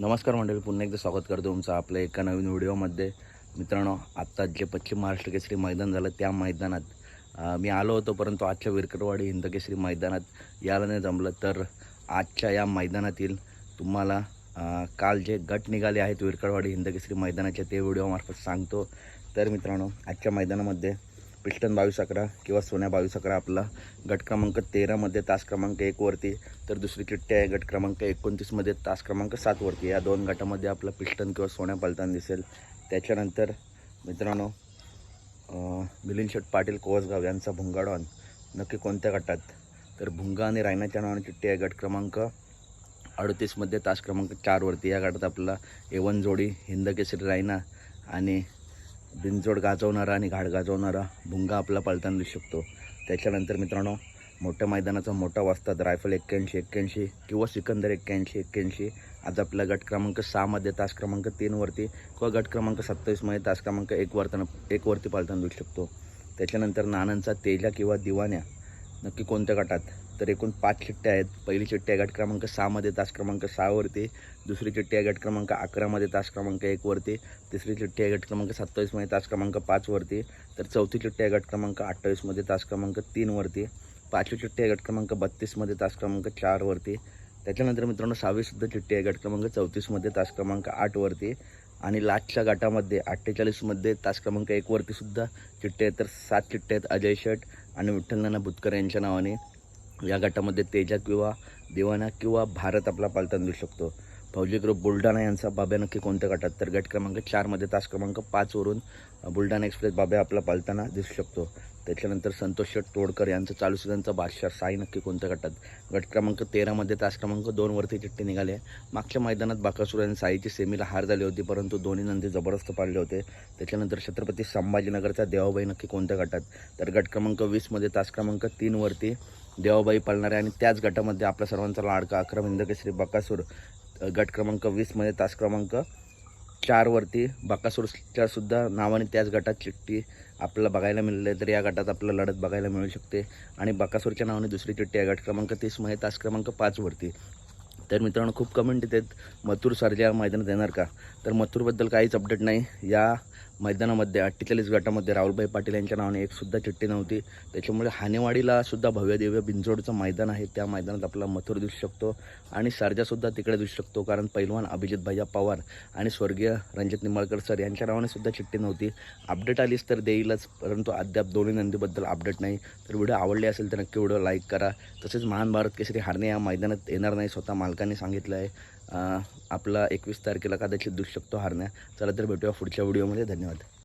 नमस्कार मंडळी पुन्हा एकदा स्वागत करतो तुमचं आपल्या एका नवीन व्हिडिओमध्ये. मित्रांनो आत्ता जे पश्चिम महाराष्ट्र केसरी मैदान झालं त्या मैदानात मी आलो होतो परंतु आजच्या विरकटवाडी हिंद केसरी मैदानात यायला नाही जमलं. तर आजच्या या मैदानातील तुम्हाला काल जे गट निघाले आहेत विरकटवाडी हिंद केसरी मैदानाचे ते व्हिडिओमार्फत सांगतो. तर मित्रांनो आजच्या मैदानामध्ये पिस्टन बावीस अकरा किंवा सोन्या बावीस अकरा आपला गट क्रमांक तेरामध्ये तास क्रमांक एकवरती तर दुसरी चिठ्ठी आहे गट क्रमांक एकोणतीसमध्ये तास क्रमांक सातवरती या दोन गटामध्ये आपला पिस्टन किंवा सोन्या पलताना दिसेल. त्याच्यानंतर मित्रांनो अं, मिलिंद पाटील कोवसगाव यांचा भुंगाडॉन नक्की कोणत्या गटात? तर भुंगा आणि रायनाच्या नावाने चिठ्ठी आहे. गट क्रमांक अडतीसमध्ये तास क्रमांक चारवरती या गटात आपला एवन जोडी हिंद केसरी रायना आणि बिनजोड गाजवणारा आणि घाट गाजवणारा भुंगा आपला पळताना दिसू शकतो. त्याच्यानंतर मित्रांनो मोठ्या मैदानाचा मोठा वाजतात रायफल एक्क्याऐंशी एक्क्याऐंशी किंवा सिकंदर एक्क्याऐंशी एक्क्याऐंशी. आज आपला गट क्रमांक सहामध्ये तास क्रमांक तीनवरती किंवा गट क्रमांक सत्तावीसमध्ये तास क्रमांक एक वरताना एकवरती पालताना दिसू शकतो. त्याच्यानंतर नानांचा तेजा किंवा दिवाण्या नक्की कोणत्या गटात? तर एकूण पाच चिठ्ठ्या आहेत. पहिली चिठ्ठी आहे गट क्रमांक सहामध्ये तास क्रमांक सहावरती दुसरी चिठ्ठी आहे गट क्रमांक अकरामध्ये तास क्रमांक एकवरती तिसरी चिठ्ठी आहे गट क्रमांक सत्तावीसमध्ये तास क्रमांक पाचवरती तर चौथी चिठ्ठी आहे गट क्रमांक अठ्ठावीसमध्ये तास क्रमांक तीनवरती पाचवी चिठ्ठी आहे गट क्रमांक बत्तीसमध्ये तास क्रमांक चारवरती त्याच्यानंतर मित्रांनो सहावीसुद्धा चिठ्ठी आहे गट क्रमांक चौतीसमध्ये तास क्रमांक आठवरती आणि लास्टच्या गटामध्ये अठ्ठेचाळीसमध्ये तास क्रमांक एकवरती सुद्धा चिठ्ठे आहेत. तर सात चिठ्ठे आहेत अजय शेठ आणि विठ्ठल नाना बुतकर यांच्या नावाने. या गटामध्ये तेजा किंवा दिवाना किंवा भारत आपला पालताना दिसू शकतो. फौजी ग्रुप बुलढाणा यांचा बाब्या नक्की कोणत्या गटात तर गट क्रमांक चारमध्ये तास क्रमांक पाचवरून बुलढाणा एक्सप्रेस बाब्या आपला पालताना दिसू शकतो. त्याच्यानंतर संतोष शेठ तोडकर यांचं चालू सीझनचा बादशाह साई नक्की कोणत्या गटात? गट क्रमांक तेरामध्ये तास क्रमांक दोनवरती चिठ्ठी निघाली आहे. मागच्या मैदानात बाकासूर आणि साईची सेमीला हार झाली होती परंतु दोन्ही नंदी जबरदस्त पाडले होते. त्याच्यानंतर छत्रपती संभाजीनगरचा देवाबाई नक्की कोणत्या गटात? तर गट क्रमांक वीसमध्ये तास क्रमांक तीनवरती देवाबाई पळणारे आणि त्याच गटामध्ये आपल्या सर्वांचा लाडका अक्रम हिंदकेसरी बकासूर गट क्रमांक वीसमध्ये तास क्रमांक चारवरती बकासूरच्या सुद्धा नावाने त्याच गटात चिठ्ठी आपल्याला बघायला मिळाली आहे. तर या गटात आपल्याला लढत बघायला मिळू शकते. आणि बकासूरच्या नावाने दुसरी चिठ्ठी आहे. गट क्रमांक तीसमध्ये तास क्रमांक पाचवरती तर मित्रांनो खूप कमेंट येतात मथुर सरल्या मैदानात येणार का? तर मथुरबद्दल काहीच अपडेट नाही. या मैदानामध्ये अठ्ठेचाळीस गटामध्ये राहुलभाई पाटील यांच्या नावाने एकसुद्धा चिठ्ठी नव्हती. त्याच्यामुळे हानेवाडीला सुद्धा भव्य दिव्य बिंजोडचं मैदान आहे. त्या मैदानात आपला मथुर दिसू शकतो आणि सरजासुद्धा तिकडे दिसू शकतो कारण पैलवान अभिजित भैया पवार आणि स्वर्गीय रणजित निंबाळकर सर यांच्या नावाने सुद्धा चिठ्ठी नव्हती. अपडेट आलीच तर देईलच परंतु अद्याप दोन्ही नंदीबद्दल अपडेट नाही. तर व्हिडिओ आवडले असेल तर नक्की व्हिडिओ लाईक करा. तसेच महान भारत केसरी हारणे या मैदानात येणार नाही स्वतः मालकांनी सांगितलं आहे. आपला एकवीस तारखेला कदाचित दिसू शकतो हारण्या. चला तर भेटूया पुढच्या व्हिडिओमध्ये. धन्यवाद. ধন্যবাদ